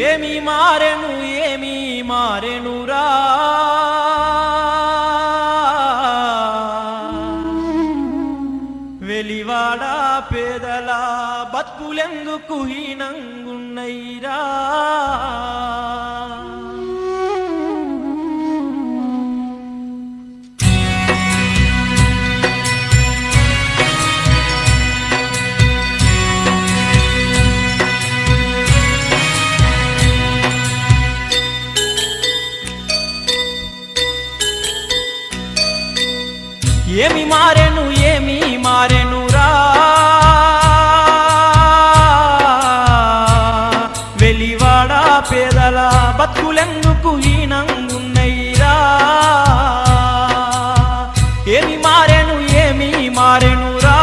ఏమి మారెను ఏమి మారెనురా? వెలివాడ పేదల బతుకులెందుకు హీనంగున్నైరా ఏమి మారెను ఏమి మారెనురా వెలివాడ పేదల బతుకులెందుకు ఈనంగున్నయ్యరా ఏమి మారెను ఏమి మారెనురా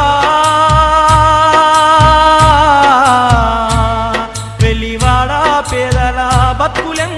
వెలివాడ పేదల బతుకులెందుకు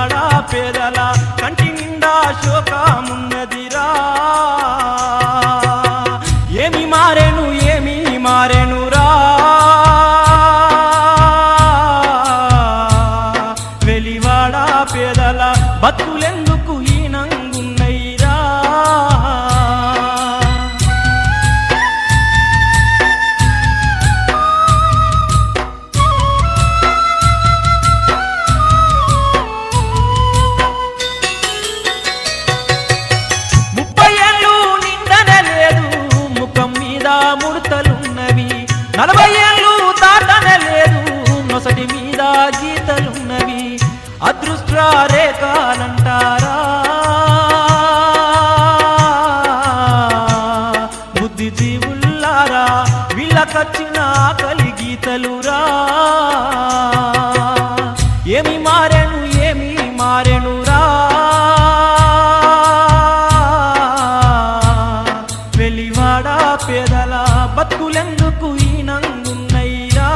వెలివాడ కంటి నిండా శోకమున్నదిరా నలభై ఏళ్ళు దాటనే లేదు నొసటి మీద గీతలున్నవి అదృష్ట రేఖలంటారా బుద్ధి జీవుల్లారా వీళ్ళకచ్చిన ఆకలి పేదల బతుకులెందుకు ఈనందున్నయ్యా